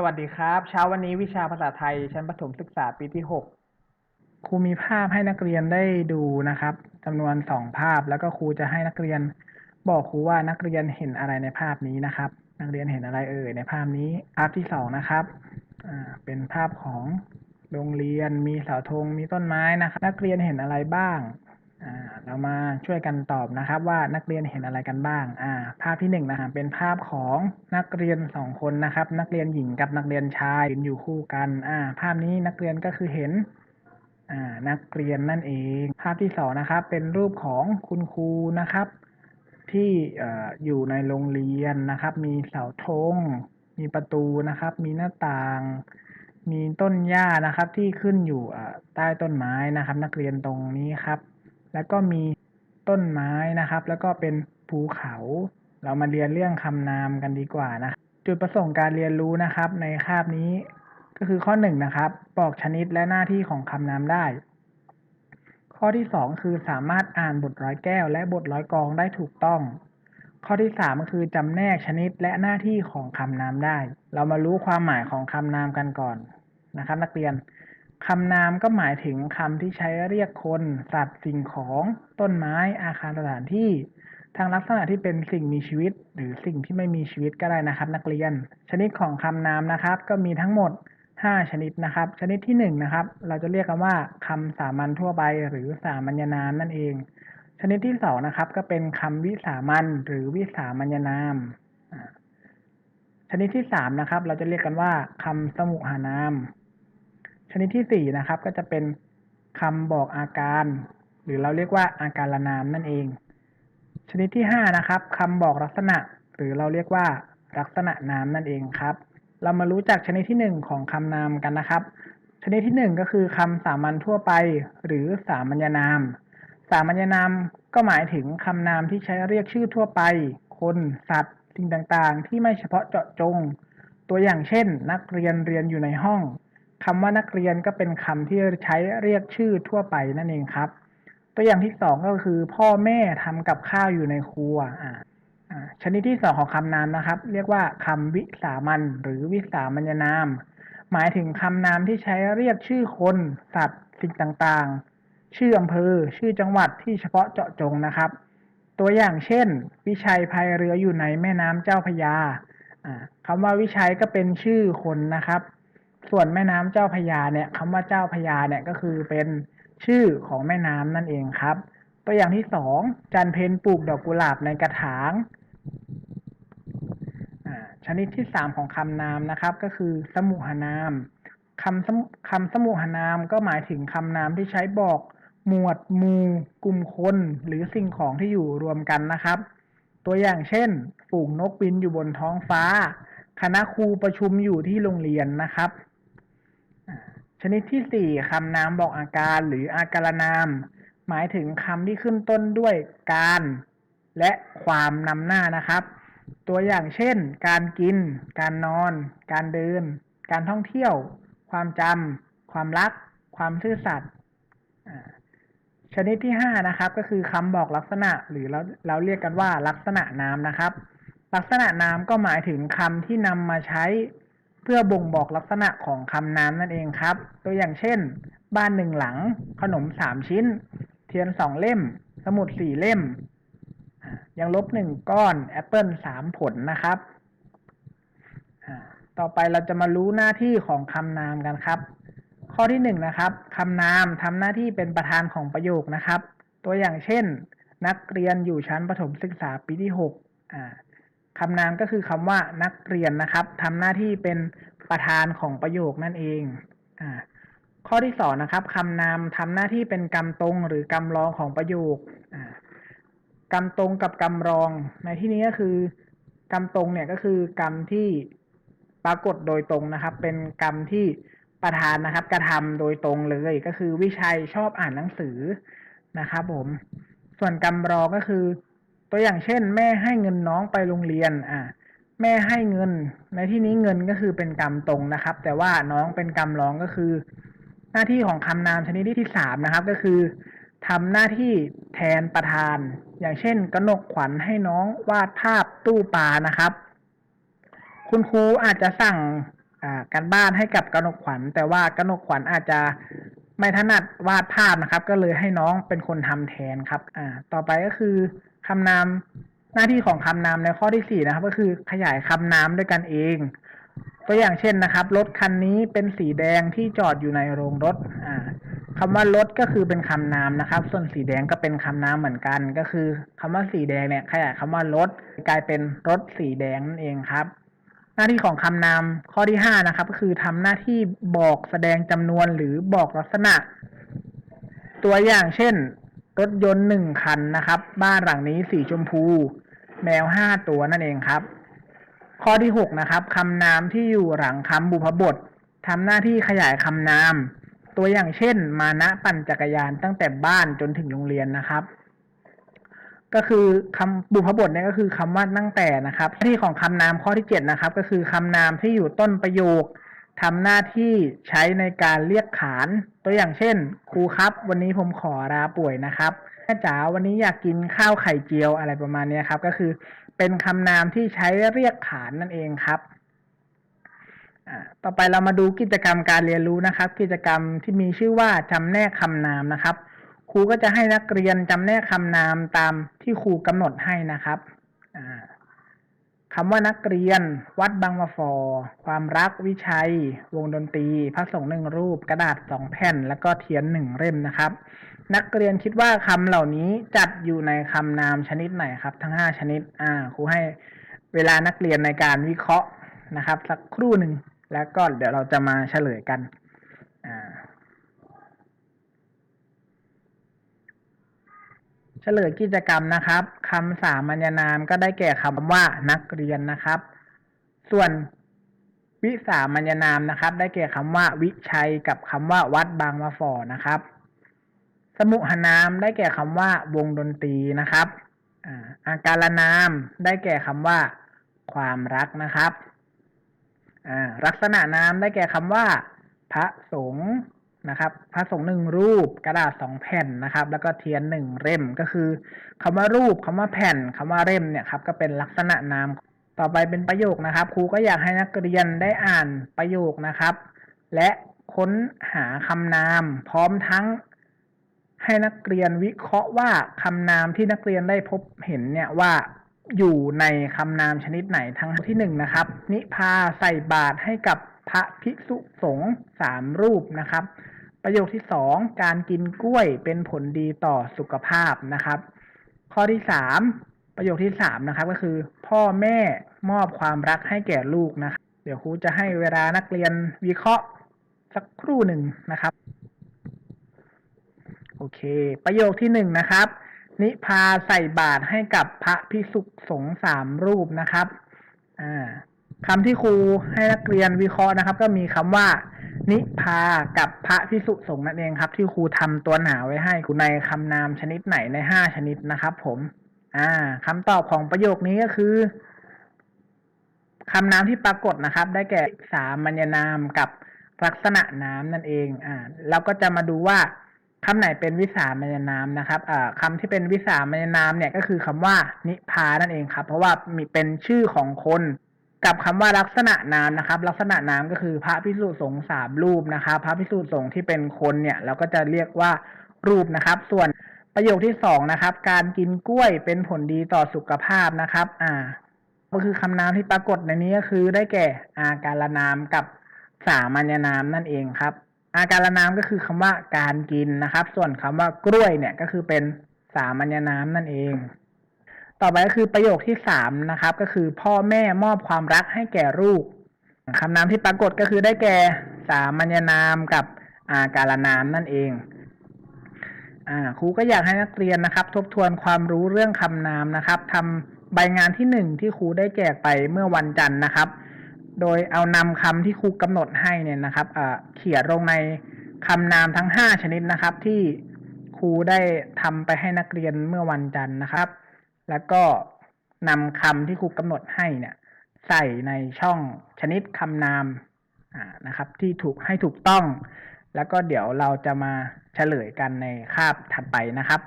สวัสดีครับ เช้าวันนี้วิชาภาษาไทยชั้นประถมศึกษาปีที่หกครูมีภาพให้นักเรียนได้ดูนะครับจำนวนสองภาพแล้วก็ครูจะให้นักเรียนบอกครูว่านักเรียนเห็นอะไรในภาพนี้นะครับ นักเรียนเห็นอะไรเอ่ยในภาพนี้ภาพที่สองนะครับเป็นภาพของโรงเรียนมีเสาธงมีต้นไม้นะครับ นักเรียนเห็นอะไรบ้าง อ่าเรามาช่วยกันตอบนะครับว่านักเรียนเห็นอะไรกันบ้าง อ่า ภาพที่หนึ่งนะครับเป็นภาพของนักเรียนสองคนนะครับ นักเรียนหญิงกับนักเรียนชายยืนอยู่คู่กัน อ่า ภาพนี้นักเรียนก็คือเห็น อ่า นักเรียนนั่นเอง ภาพที่สองนะครับ เป็นรูปของคุณครูนะครับ ที่เอ่ออยู่ในโรงเรียนนะครับ มีเสาธงมีประตูนะครับ มีหน้าต่างมีต้นหญ้านะครับที่ขึ้นอยู่ใต้ต้นไม้นะครับ นักเรียนตรงนี้ครับ แล้วก็มีต้นไม้นะครับ แล้วก็เป็นภูเขา เรามาเรียนเรื่องคำนามกันดีกว่านะ จุดประสงค์การเรียนรู้นะครับ ในคาบนี้ก็คือข้อหนึ่งนะครับบอกชนิดและหน้าที่ของคำนามได้ ข้อที่สองคือสามารถอ่านบทร้อยแก้ว และบทร้อยกองได้ถูกต้อง ข้อที่สามก็คือจำแนกชนิดและหน้าที่ของคำนามได้ เรามารู้ความหมายของคำนามกันก่อนนะครับ นักเรียน คำนามก็หมายถึงคำที่ใช้เรียกคน สัตว์สิ่งของต้นไม้อาคารสถานที่ทางลักษณะที่เป็นสิ่งมีชีวิต หรือสิ่งที่ไม่มีชีวิตก็ได้นะครับ นักเรียน ชนิดของคำนามนะครับ ก็มีทั้งหมด 5 ชนิดนะครับ ชนิดที่1นะครับ เราจะเรียกกันว่าคำสามัญทั่วไป หรือสามัญนามนั่นเอง ชนิดที่2นะครับก็เป็นคำวิสามัญหรือวิสามัญนาม ชนิดที่3นะครับ เราจะเรียกกันว่าคำสมุหานาม นิดที่ 4 นะครับ ก็จะเป็นคำบอกอาการ หรือเราเรียกว่าอาการนามนั่นเอง ชนิดที่ 5 นะครับคำบอกลักษณะ หรือเราเรียกว่าลักษณะนามนั่นเองครับ เรามารู้จักชนิดที่หนึ่งของคำนามกันนะครับ ชนิดที่หนึ่งก็คือคำสามัญทั่วไป หรือสามัญนาม สามัญนามก็หมายถึงคำนามที่ใช้เรียกชื่อทั่วไป คนสัตว์สิ่งต่างๆ ที่ไม่เฉพาะเจาะจง ตัวอย่างเช่น นักเรียนเรียนอยู่ในห้อง คำว่านักเรียนก็เป็นคำที่ใช้เรียกชื่อทั่วไปนั่นเองครับ ตัวอย่างที่สองก็คือ พ่อแม่ทำกับข้าวอยู่ในครัวอ่าชนิดที่สองของคำนามนะครับ เรียกว่าคำวิสามัญหรือวิสามัญนาม หมายถึงคำนามที่ใช้เรียกชื่อคน สัตว์ สิ่งต่างๆ ชื่ออำเภอ ชื่อจังหวัดที่เฉพาะเจาะจงนะครับ ตัวอย่างเช่น วิชัยพายเรืออยู่ในแม่น้ำเจ้าพระยาคำว่าวิชัยก็เป็นชื่อคนนะครับ ส่วนแม่น้ำเจ้าพยาเนี่ยคำว่าเจ้าพยาเนี่ยก็คือเป็นชื่อของแม่น้ำนั่นเองครับ ตัวอย่างที่สองจันเพนปลูกดอกกุหลาบในกระถางอ่าชนิดที่สามของคำนามนะครับ ก็คือสมุหนามคำสมคำสมุหนามก็หมายถึงคำนามที่ใช้บอกหมวดหมู่กลุ่มคนหรือสิ่งของที่อยู่รวมกันนะครับ ตัวอย่างเช่น ฝูงนกบินอยู่บนท้องฟ้า คณะครูประชุมอยู่ที่โรงเรียนนะครับ ชนิดที่สี่คำนามบอกอาการหรืออาการนาม หมายถึงคำที่ขึ้นต้นด้วยการ และความนำหน้านะครับ ตัวอย่างเช่น การกิน การนอน การเดิน การท่องเที่ยว ความจำความรัก ความซื่อสัตย์ชนิดที่ห้านะครับก็คือคำบอกลักษณะหรือเราเราเรียกกันว่าลักษณะนามนะครับ ลักษณะนามก็หมายถึงคำที่นำมาใช้ เพื่อบ่งบอกลักษณะของคำนามนั่นเองครับ ตัวอย่างเช่น บ้านหนึ่งหลัง ขนมสามชิ้น เทียนสองเล่ม สมุดสี่เล่ม ยังลบหนึ่งก้อนแอปเปิลสามผลนะครับ ต่อไปเราจะมารู้หน้าที่ของคำนามกันครับ ข้อที่หนึ่งนะครับคำนามทำหน้าที่เป็นประธานของประโยคนะครับ ตัวอย่างเช่น นักเรียนอยู่ชั้นประถมศึกษาปีที่หกอ่า คำนามก็คือคำว่านักเรียนนะครับทำหน้าที่เป็นประธานของประโยคนั่นเองอ่าข้อที่สองนะครับคำนามทำหน้าที่เป็นกรรมตรงหรือกรรมรองของประโยคอ่ากรรมตรงกับกรรมรอง ในที่นี้ก็คือกรรมตรงเนี่ยก็คือกรรมที่ปรากฏโดยตรงนะครับ เป็นกรรมที่ประธานนะครับ กระทำโดยตรงเลยก็คือวิชัยชอบอ่านหนังสือนะครับผม ส่วนกรรมรองก็คือ ตัวอย่างเช่น แม่ให้เงินน้องไปโรงเรียนอ่าแม่ให้เงิน ในที่นี้เงินก็คือเป็นกรรมตรงนะครับ แต่ว่าน้องเป็นกรรมรองก็คือ หน้าที่ของคำนามชนิดที่สามนะครับ ก็คือทำหน้าที่แทนประธาน อย่างเช่นกนกขวัญให้น้องวาดภาพตู้ปลานะครับ คุณครูอาจจะสั่งการบ้านให้กับกนกขวัญ แต่ว่ากนกขวัญอาจจะไม่ถนัดวาดภาพนะครับ ก็เลยให้น้องเป็นคนทำแทนครับ อ่า ต่อไปก็คือ คำนามหน้าที่ของคำนามในข้อที่สี่นะครับ ก็คือขยายคำนามด้วยกันเอง ตัวอย่างเช่นนะครับ รถคันนี้เป็นสีแดงที่จอดอยู่ในโรงรถอ่าคำว่ารถก็คือเป็นคำนามนะครับ ส่วนสีแดงก็เป็นคำนามเหมือนกัน ก็คือคำว่าสีแดงเนี่ย ขยายคำว่ารถกลายเป็นรถสีแดงนั่นเองครับ หน้าที่ของคำนามข้อที่ห้านะครับ ก็คือทำหน้าที่บอกแสดงจำนวนหรือบอกลักษณะ ตัวอย่างเช่น รถยนต์หนึ่งคันนะครับ บ้านหลังนี้สีชมพู แมวห้าตัวนั่นเองครับ ข้อที่หกนะครับคำนามที่อยู่หลังคำบุพบททำหน้าที่ขยายคำนาม ตัวอย่างเช่น มานะปั่นจักรยานตั้งแต่บ้านจนถึงโรงเรียนนะครับ ก็คือคำบุพบทเนี่ยก็คือคำว่าตั้งแต่นะครับ ที่ของคำนามข้อที่เจ็ดนะครับ ก็คือคำนามที่อยู่ต้นประโยค ทำหน้าที่ใช้ในการเรียกขาน ตัวอย่างเช่น ครูครับ วันนี้ผมขอลาป่วยนะครับแม่จ๋าวันนี้อยากกินข้าวไข่เจียวอะไรประมาณนี้ครับ ก็คือเป็นคำนามที่ใช้เรียกขานนั่นเองครับต่อไปเรามาดูกิจกรรมการเรียนรู้นะครับ กิจกรรมที่มีชื่อว่าจำแนกคำนามนะครับ ครูก็จะให้นักเรียนจำแนกคำนามตามที่ครูกำหนดให้นะครับ คำว่านักเรียน วัดบางมะฟอ ความรักวิชัย วงดนตรี พระสงฆ์หนึ่งรูป กระดาษสองแผ่น แล้วก็เทียนหนึ่งเล่มนะครับ นักเรียนคิดว่าคำเหล่านี้จัดอยู่ในคำนามชนิดไหนครับ ทั้งห้าชนิด อ่าครูให้เวลานักเรียนในการวิเคราะห์นะครับ สักครู่หนึ่งแล้วก็เดี๋ยวเราจะมาเฉลยกัน อ่า เฉ ลยกิจกรรมนะครับคำสามัญนามก็ได้แก่คำว่านักเรียนนะครับ ส่วนวิสามัญนามนะครับ ได้แก่คำว่า วิชัยกับคำว่า วัดบางมะฝอนะครับ สมุหนามได้แก่คำว่า วงดนตรีนะครับอ่าการนามได้แก่คำว่า ความรักนะครับลักษณะนามได้แก่คำว่า พระสงฆ์ นะครับ พระสงฆ์หนึ่งรูปกระดาษสองแผ่นนะครับ แล้วก็เทียนหนึ่งเล่มก็คือคำว่ารูปคำว่าแผ่นคำว่าเล่มเนี่ยครับก็เป็นลักษณะนามต่อไปเป็นประโยคนะครับ ครูก็อยากให้นักเรียนได้อ่านประโยคนะครับ และค้นหาคำนาม พร้อมทั้งให้นักเรียนวิเคราะห์ว่าคำนามที่นักเรียนได้พบเห็นเนี่ยว่าอยู่ในคำนามชนิดไหนทั้งที่หนึ่งนะครับ นิพาใส่บาตรให้กับพระภิกษุสงฆ์สามรูปนะครับ ประโยคที่สองการกินกล้วยเป็นผลดีต่อสุขภาพนะครับ ข้อที่สามประโยคที่สามนะครับ ก็คือ พ่อแม่มอบความรักให้แก่ลูกนะครับ เดี๋ยวครูจะให้เวลานักเรียนวิเคราะห์สักครู่หนึ่งนะครับ โอเค ประโยคที่หนึ่งนะครับ นิพาใส่บาตรให้กับพระภิกษุสงฆ์สามรูปนะครับ อ่า คำที่ครูให้นักเรียนวิเคราะห์นะครับ ก็มีคำว่า นิพากับพระภิกษุสงฆ์นั่นเองครับ ที่ครูทำตัวหนาไว้ให้ครูในคำนามชนิดไหนในห้าชนิดนะครับ ผม อ่าคำตอบของประโยคนี้ก็คือคำนามที่ปรากฏนะครับ ได้แก่สามัญนามกับลักษณะนามนั่นเอง อ่าเราก็จะมาดูว่าคำไหนเป็นวิสามัญนามนะครับอ่าคำที่เป็นวิสามัญนามเนี่ยก็คือคำว่านิพานั่นเองครับ เพราะว่ามีเป็นชื่อของคน กับคำว่าลักษณะนามนะครับ ลักษณะนามก็คือพระพิสุสงฆ์สามรูปนะครับพระพิสุสงฆ์ที่เป็นคนเนี่ยเราก็จะเรียกว่ารูปนะครับ ส่วนประโยคที่สองนะครับ การกินกล้วยเป็นผลดีต่อสุขภาพนะครับ อ่า ก็คือคำนามที่ปรากฏในนี้ก็คือได้แก่อาการนามกับสามัญนามนั่นเองครับ อาการนามก็คือคำว่าการกินนะครับ ส่วนคำว่ากล้วยเนี่ยก็คือเป็นสามัญนามนั่นเอง ต่อไปก็คือประโยคที่สามนะครับ ก็คือพ่อแม่มอบความรักให้แก่ลูกคำนามที่ปรากฏก็คือได้แก่สามัญนามกับอาการนามนั่นเองอครูก็อยากให้นักเรียนนะครับ ทบทวนความรู้เรื่องคำนามนะครับทำใบงานที่หนึ่งที่ครูได้แจกไปเมื่อวันจันทร์นะครับ โดยเอานำคำที่ครูกำหนดให้เนี่ยนะครับเอ่อเขียนลงในคำนามทั้งห้าชนิดนะครับ ที่ครูได้ทำไปให้นักเรียนเมื่อวันจันทร์นะครับ แล้วก็นำคำที่ครูกำหนดให้เนี่ย ใส่ในช่องชนิดคำนามนะครับ ที่ถูกให้ถูกต้อง แล้วก็เดี๋ยวเราจะมาเฉลยกันในคาบถัดไปนะครับ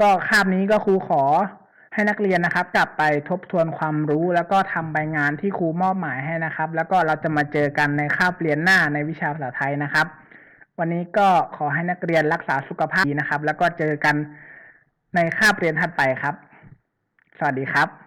ก็คาบนี้ก็ครูขอให้นักเรียนนะครับ กลับไปทบทวนความรู้ แล้วก็ทำใบงานที่ครูมอบหมายให้นะครับ แล้วก็เราจะมาเจอกันในคาบเรียนหน้าในวิชาภาษาไทยนะครับ วันนี้ก็ขอให้นักเรียนรักษาสุขภาพดีนะครับ แล้วก็เจอกันในคาบเรียนถัดไปครับ สวัสดีครับ